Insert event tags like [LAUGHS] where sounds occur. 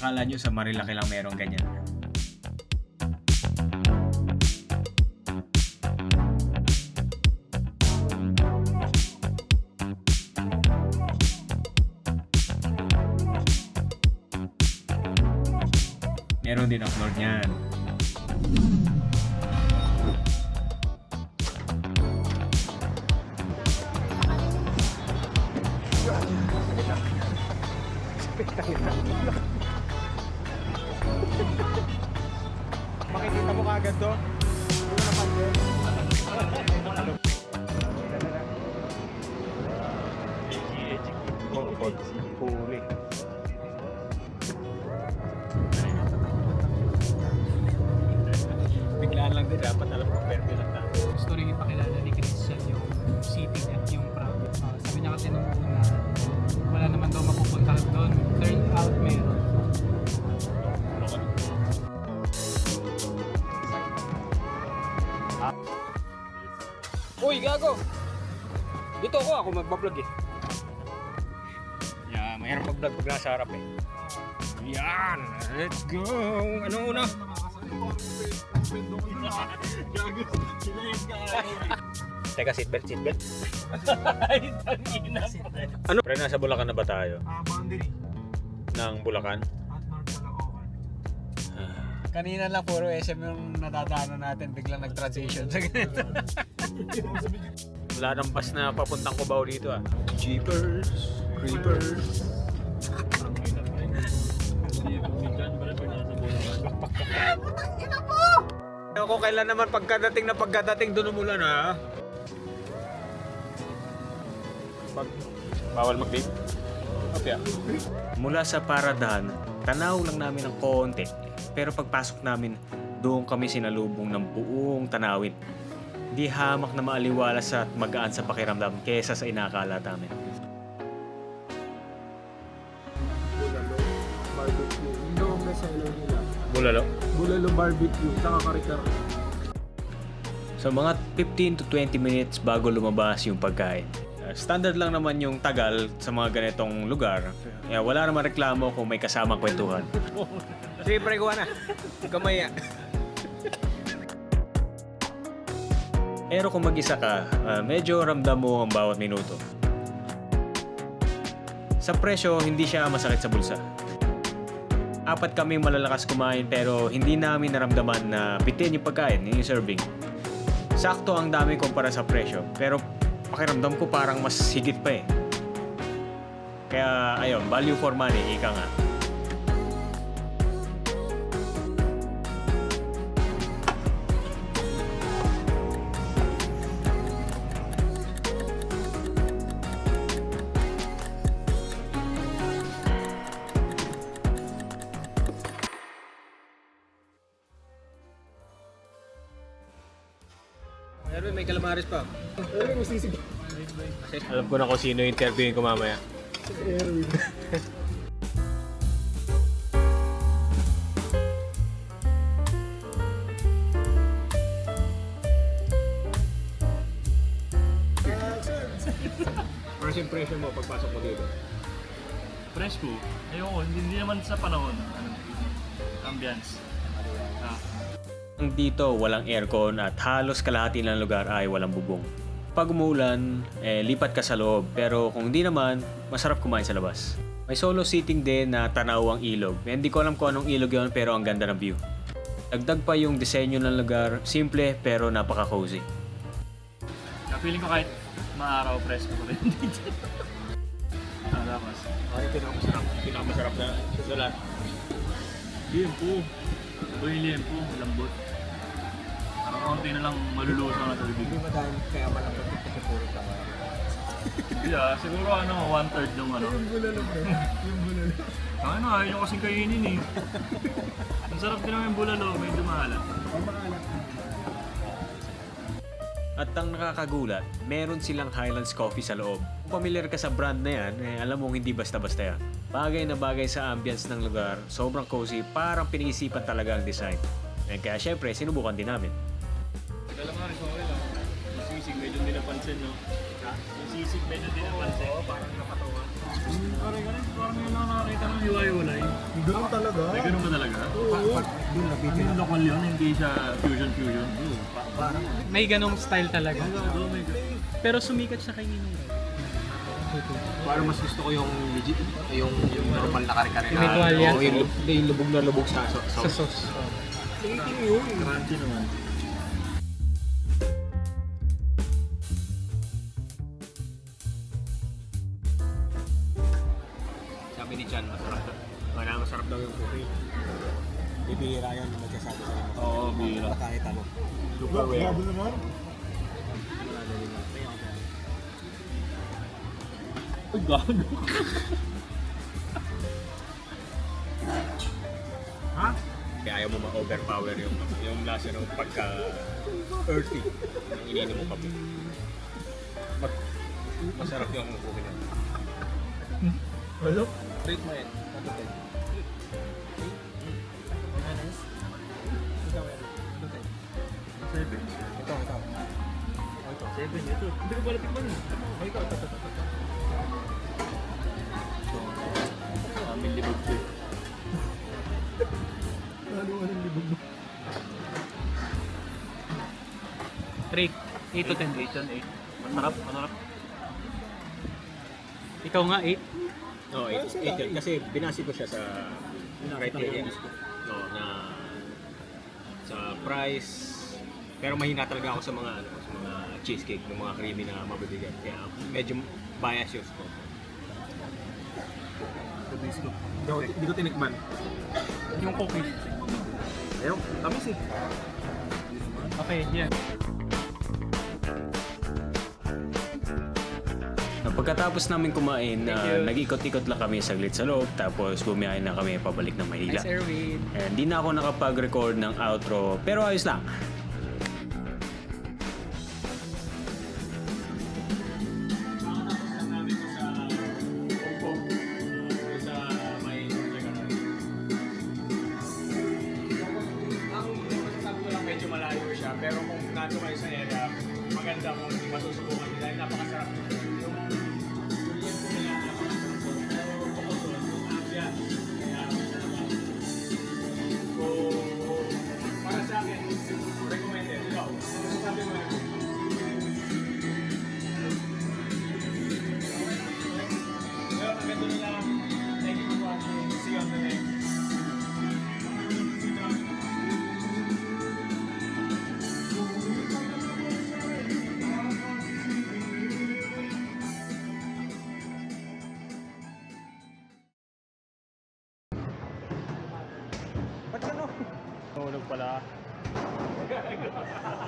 Akala nyo sa Marilaki lang merong ganyan. Meron din floor niyan. Uy, gago! Dito ako, ako magbablog eh. Yeah, mahirap mag-vlog pag nasa harap eh. Yan! Let's go! Ano una? [LAUGHS] Teka, seatbelt, seatbelt. [LAUGHS] ano? Pre, nasa Bulacan na ba tayo? Ah, boundary. Ng Bulacan? Kanina lang puro SM yung nadadaanan natin, biglang nag-transition sa [LAUGHS] ganito. Wala nang bus na papuntang Cubao dito ah. Jeepers, creepers. Ako kailan naman pagkadating na pagkadating doon umulan ha. Pag bawal mag-vape? Okay ah. Mula sa paradahan, tanaw lang namin ng konti. Pero pagpasok namin, doon kami sinalubong ng buong tanawin. Di hamak na maaliwalas at magaan sa pakiramdam kesa sa inakala namin. Bulalo, barbecue. Yun ang bestseller nila. Bulalo? Bulalo barbecue, saka karikar. So mga 15 to 20 minutes bago lumabas yung pagkain. Uh, Standard lang naman yung tagal sa mga ganitong lugar. Kaya wala naman reklamo kung may kasamang kwentuhan. [LAUGHS] Sige, pre, kuha na. Kamay ah. Pero kung mag-isa ka, ah, medyo ramdam mo ang bawat minuto. Sa presyo, hindi siya masakit sa bulsa. Apat kami malalakas kumain pero hindi namin naramdaman na bitin yung pagkain, yung serving. Sakto ang dami kumpara sa presyo, pero pakiramdam ko parang mas higit pa eh. Kaya ayun, value for money, ika nga. Erwin, may calamares pa. Erwin, masisig. Alam ko na kung sino yung interviewin ko mamaya. Erwin. First impression mo pagpasok mo dito? Presko. Ayoko, hindi, hindi naman sa panahon. Ano, ambience. Ang dito, walang aircon at halos kalahati ng lugar ay walang bubong. Pag umuulan, eh, lipat ka sa loob. Pero kung hindi naman, masarap kumain sa labas. May solo seating din na tanaw ang ilog. Eh, hindi ko alam kung anong ilog yon pero ang ganda ng view. Dagdag pa yung disenyo ng lugar, simple pero napaka-cozy. na feeling ko kahit maaraw presko ko rin dito. [LAUGHS] ah, tapos. Ay, pinakamasarap. Pinakamasarap na sa lahat. Liempo. Uy, liempo. Lambot. Konti na lang malulusaw na tubig. Hindi ba dahil kaya malapot ito sa puro tama? Hindi ah, siguro ano, one third yung ano. Yung bulalo bro. Yung bulalo. Ang ano, ayaw nyo kasing kainin eh. Ang sarap din naman yung bulalo, medyo maalat. Ang maalat. At ang nakakagulat, meron silang Highlands Coffee sa loob. Kung familiar ka sa brand na yan, eh, alam mong hindi basta-basta yan. Bagay na bagay sa ambience ng lugar, sobrang cozy, parang pinag-isipan talaga ang design. Eh, kaya syempre, sinubukan din namin. Calamares, okay lang. Kasi sisig medyo hindi napansin, no? Yung sisig medyo hindi napansin. Oo, parang napatawa. Parang ganun, parang yun lang nakakita ng hiwa-hiwalay. Ganun talaga. Ay, ganun ba talaga? Oo. Ano yung local yun? Hindi siya fusion-fusion? May ganong style talaga. Oo, may Pero sumikat siya kay Ninong. Parang mas gusto ko yung legit, yung, yung normal na kare-kare Yung may tuwalya. Oo, yung, lub- yung lubog na lubog sa so, Sa sauce. Crunchy naman. Masarap daw yung cookie. Bibihira yan, magsasabi sa mga. Oo, bihira. Kahit ano. Super rare. Grabe naman. Ay, gago. Kaya ayaw mo ma-overpower yung, yung lasa ng pagka earthy ng ininom mo kape. Mas, masarap yung cookie na. Ano? Seven, ito. Hindi ko pala tikman. Oh, ito, ito, ito. ito. Amin libog siya. Ano anong libog mo? Rate, 8 to 10. 8 and 8. Masarap, masarap. Ikaw nga, 8. No, 8, 8 yun. Kasi binasi ko siya sa criteria no, na sa price. Pero mahina talaga ako sa mga ano, sa mga cheesecake, ng mga creamy na mabibigyan. Kaya medyo bias yung score. Hindi ko, tinikman. Yung cookie. Ayaw, tamis eh. Okay, yan. Pagkatapos namin kumain, uh, nag-ikot-ikot lang kami saglit sa loob tapos bumiyahe na kami pabalik ng Maynila. Nice Erwin. And di na ako nakapag-record ng outro pero ayos lang. Pero kung nando kayo sa area, maganda kung masusubukan nila. Napakasarap. Yung